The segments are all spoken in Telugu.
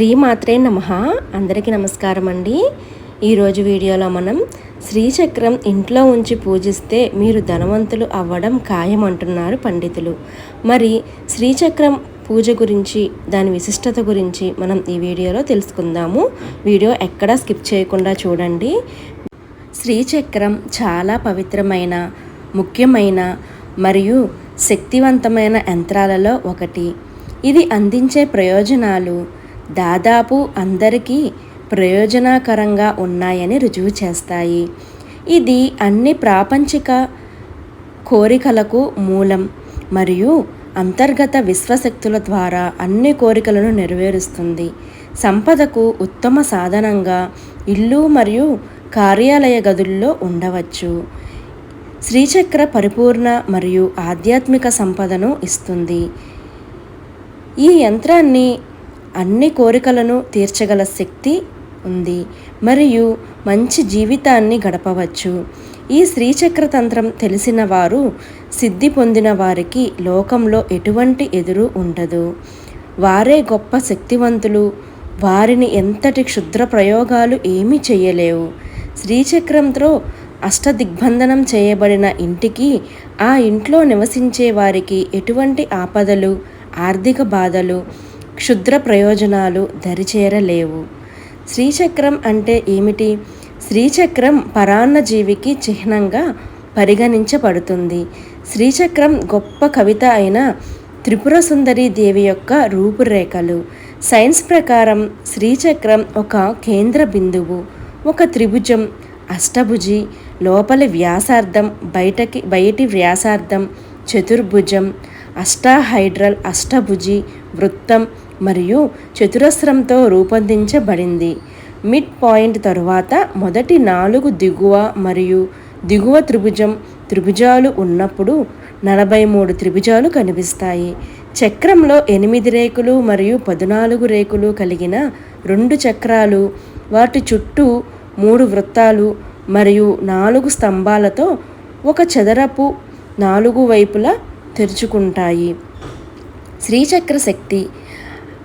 శ్రీమాత్రే నమ. అందరికీ నమస్కారం అండి. ఈరోజు వీడియోలో మనం శ్రీచక్రం ఇంట్లో ఉంచి పూజిస్తే మీరు ధనవంతులు అవ్వడం ఖాయం అంటున్నారు పండితులు. మరి శ్రీచక్రం పూజ గురించి దాని విశిష్టత గురించి మనం ఈ వీడియోలో తెలుసుకుందాము. వీడియో ఎక్కడా స్కిప్ చేయకుండా చూడండి. శ్రీచక్రం చాలా పవిత్రమైన ముఖ్యమైన మరియు శక్తివంతమైన యంత్రాలలో ఒకటి. ఇది అందించే ప్రయోజనాలు దాదాపు అందరికీ ప్రయోజనకరంగా ఉన్నాయని రుజువు చేస్తాయి. ఇది అన్ని ప్రాపంచిక కోరికలకు మూలం మరియు అంతర్గత విశ్వశక్తుల ద్వారా అన్ని కోరికలను నెరవేరుస్తుంది. సంపదకు ఉత్తమ సాధనంగా ఇల్లు మరియు కార్యాలయ గదుల్లో ఉండవచ్చు. శ్రీచక్ర పరిపూర్ణ మరియు ఆధ్యాత్మిక సంపదను ఇస్తుంది. ఈ యంత్రాన్ని అన్ని కోరికలను తీర్చగల శక్తి ఉంది. మరియు మంచి జీవితాన్ని గడపవచ్చు. ఈ శ్రీచక్ర తంత్రం తెలిసిన వారు సిద్ధి పొందిన వారికి లోకంలో ఎటువంటి ఎదురు ఉండదు. వారే గొప్ప శక్తివంతులు. వారిని ఎంతటి క్షుద్ర ప్రయోగాలు ఏమీ చేయలేవు. శ్రీచక్రంతో అష్టదిగ్బంధనం చేయబడిన ఇంటికి ఆ ఇంట్లో నివసించే వారికి ఎటువంటి ఆపదలు ఆర్థిక బాధలు క్షుద్ర ప్రయోజనాలు దరిచేరలేవు. శ్రీచక్రం అంటే ఏమిటి? శ్రీచక్రం పరాన్నజీవికి చిహ్నంగా పరిగణించబడుతుంది. శ్రీచక్రం గొప్ప కవిత అయిన త్రిపుర సుందరి దేవి యొక్క రూపురేఖలు. సైన్స్ ప్రకారం శ్రీచక్రం ఒక కేంద్ర బిందువు ఒక త్రిభుజం అష్టభుజి లోపలి వ్యాసార్థం బయటకి బయటి వ్యాసార్థం చతుర్భుజం అష్టాహైడ్రల్ అష్టభుజి వృత్తం మరియు చతురస్రంతో రూపొందించబడింది. మిడ్ పాయింట్ తరువాత మొదటి నాలుగు దిగువ మరియు దిగువ త్రిభుజం త్రిభుజాలు ఉన్నప్పుడు నలభై మూడు త్రిభుజాలు కనిపిస్తాయి. చక్రంలో ఎనిమిది రేకులు మరియు పద్నాలుగు రేకులు కలిగిన రెండు చక్రాలు వాటి చుట్టూ మూడు వృత్తాలు మరియు నాలుగు స్తంభాలతో ఒక చదరపు నాలుగు వైపులా తెరుచుకుంటాయి. శ్రీచక్ర శక్తి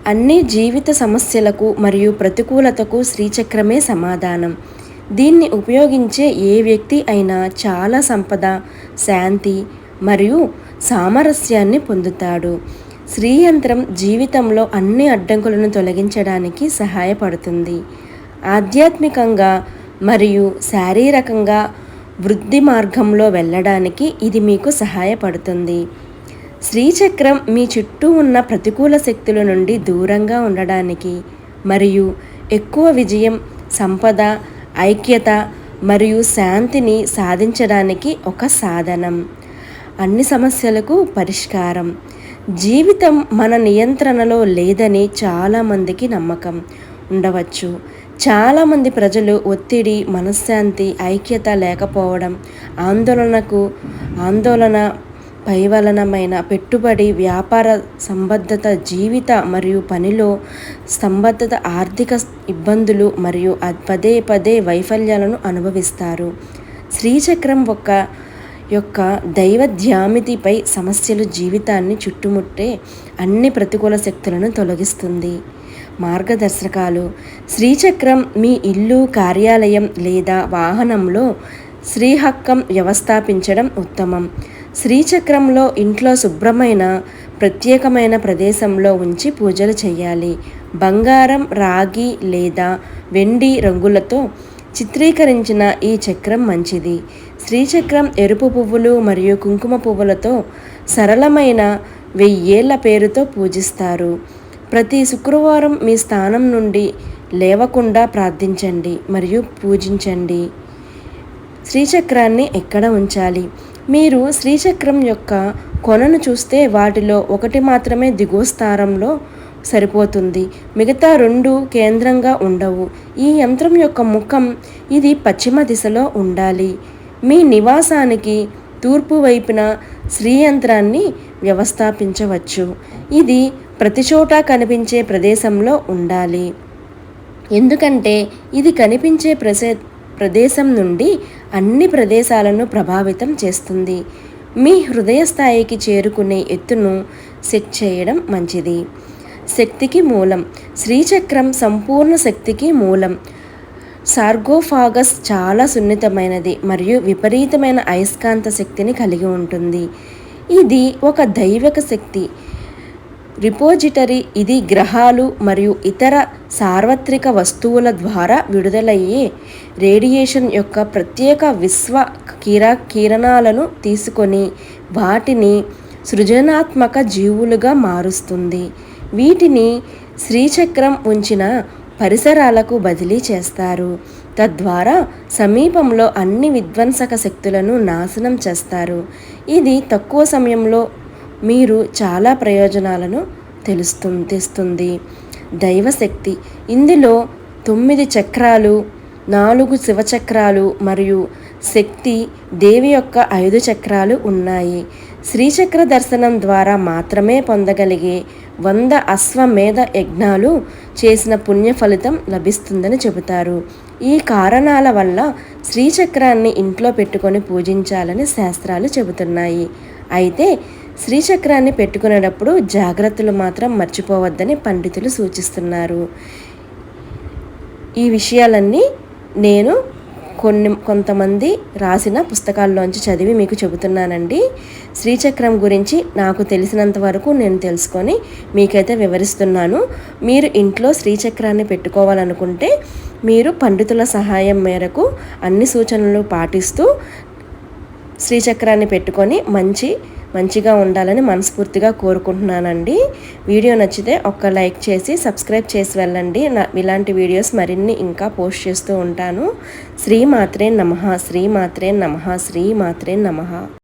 అన్ని జీవిత సమస్యలకు మరియు ప్రతికూలతకు శ్రీచక్రమే సమాధానం. దీన్ని ఉపయోగించే ఏ వ్యక్తి అయినా చాలా సంపద శాంతి మరియు సామరస్యాన్ని పొందుతాడు. శ్రీయంత్రం జీవితంలో అన్ని అడ్డంకులను తొలగించడానికి సహాయపడుతుంది. ఆధ్యాత్మికంగా మరియు శారీరకంగా వృద్ధి మార్గంలో వెళ్ళడానికి ఇది మీకు సహాయపడుతుంది. శ్రీచక్రం మీ చుట్టూ ఉన్న ప్రతికూల శక్తుల నుండి దూరంగా ఉండడానికి మరియు ఎక్కువ విజయం సంపద ఐక్యత మరియు శాంతిని సాధించడానికి ఒక సాధనం. అన్ని సమస్యలకు పరిష్కారం. జీవితం మన నియంత్రణలో లేదని చాలామందికి నమ్మకం ఉండవచ్చు. చాలామంది ప్రజలు ఒత్తిడి మనశ్శాంతి ఐక్యత లేకపోవడం ఆందోళనకు ఆందోళన పైవలనమైన పెట్టుబడి వ్యాపార సంబద్ధత జీవిత మరియు పనిలో సంబద్ధత ఆర్థిక ఇబ్బందులు మరియు పదే పదే వైఫల్యాలను అనుభవిస్తారు. శ్రీచక్రం ఒక యొక్క దైవ ధ్యామితిపై సమస్యలు జీవితాన్ని చుట్టుముట్టే అన్ని ప్రతికూల శక్తులను తొలగిస్తుంది. మార్గదర్శకాలు. శ్రీచక్రం మీ ఇల్లు కార్యాలయం లేదా వాహనంలో శ్రీహక్కం వ్యవస్థాపించడం ఉత్తమం. శ్రీచక్రంలో ఇంట్లో శుభ్రమైన ప్రత్యేకమైన ప్రదేశంలో ఉంచి పూజలు చేయాలి బంగారం రాగి లేదా వెండి రంగులతో చిత్రీకరించిన ఈ చక్రం మంచిది. శ్రీచక్రం ఎరుపు పువ్వులు మరియు కుంకుమ పువ్వులతో సరళమైన వెయ్యేళ్ళ పేరుతో పూజిస్తారు. ప్రతి శుక్రవారం మీ స్థానం నుండి లేవకుండా ప్రార్థించండి మరియు పూజించండి. శ్రీచక్రాన్ని ఎక్కడ ఉంచాలి? మీరు శ్రీచక్రం యొక్క కొనను చూస్తే వాటిలో ఒకటి మాత్రమే దిగువ స్థానంలో సరిపోతుంది. మిగతా రెండు కేంద్రంగా ఉండవు. ఈ యంత్రం యొక్క ముఖం ఇది పశ్చిమ దిశలో ఉండాలి. మీ నివాసానికి తూర్పు వైపున శ్రీయంత్రాన్ని వ్యవస్థాపించవచ్చు. ఇది ప్రతి చోట కనిపించే ప్రదేశంలో ఉండాలి. ఎందుకంటే ఇది కనిపించే ప్రసే ప్రదేశం నుండి అన్ని ప్రదేశాలను ప్రభావితం చేస్తుంది. మీ హృదయ స్థాయికి చేరుకునే ఎత్తును సెట్ చేయడం మంచిది. శక్తికి మూలం. శ్రీచక్రం సంపూర్ణ శక్తికి మూలం. సార్గోఫాగస్ చాలా సున్నితమైనది మరియు విపరీతమైన అయస్కాంత శక్తిని కలిగి ఉంటుంది. ఇది ఒక దైవిక శక్తి. రిపోజిటరీ ఇది గ్రహాలు మరియు ఇతర సార్వత్రిక వస్తువుల ద్వారా విడుదలయ్యే రేడియేషన్ యొక్క ప్రత్యేక విశ్వ కిర కిరణాలను తీసుకొని వాటిని సృజనాత్మక జీవులుగా మారుస్తుంది. వీటిని శ్రీచక్రం ఉంచిన పరిసరాలకు బదిలీ చేస్తారు. తద్వారా సమీపంలో అన్ని విధ్వంసక శక్తులను నాశనం చేస్తారు. ఇది తక్కువ సమయంలో మీరు చాలా ప్రయోజనాలను తెలుస్తు తెస్తుంది. దైవశక్తి. ఇందులో తొమ్మిది చక్రాలు నాలుగు శివచక్రాలు మరియు శక్తి దేవి యొక్క ఐదు చక్రాలు ఉన్నాయి. శ్రీచక్ర దర్శనం ద్వారా మాత్రమే పొందగలిగే వంద అశ్వమేధ యజ్ఞాలు చేసిన పుణ్య ఫలితం లభిస్తుందని చెబుతారు. ఈ కారణాల వల్ల శ్రీచక్రాన్ని ఇంట్లో పెట్టుకొని పూజించాలని శాస్త్రాలు చెబుతున్నాయి. అయితే శ్రీచక్రాన్ని పెట్టుకునేటప్పుడు జాగ్రత్తలు మాత్రం మర్చిపోవద్దని పండితులు సూచిస్తున్నారు. ఈ విషయాలన్నీ నేను కొన్ని కొంతమంది రాసిన పుస్తకాల్లోంచి చదివి మీకు చెబుతున్నానండి. శ్రీచక్రం గురించి నాకు తెలిసినంత వరకు నేను తెలుసుకొని మీకైతే వివరిస్తున్నాను. మీరు ఇంట్లో శ్రీచక్రాన్ని పెట్టుకోవాలనుకుంటే మీరు పండితుల సహాయం మేరకు అన్ని సూచనలు పాటిస్తూ శ్రీచక్రాన్ని పెట్టుకొని మంచి మంచిగా ఉండాలని మనస్ఫూర్తిగా కోరుకుంటున్నానండి. వీడియో నచ్చితే ఒక్క లైక్ చేసి సబ్స్క్రైబ్ చేసి వెళ్ళండి. నా ఇలాంటి వీడియోస్ మరిన్ని ఇంకా పోస్ట్ చేస్తూ ఉంటాను. శ్రీ మాత్రే నమ శ్రీ మాత్రే నమ శ్రీ మాత్రే నమ.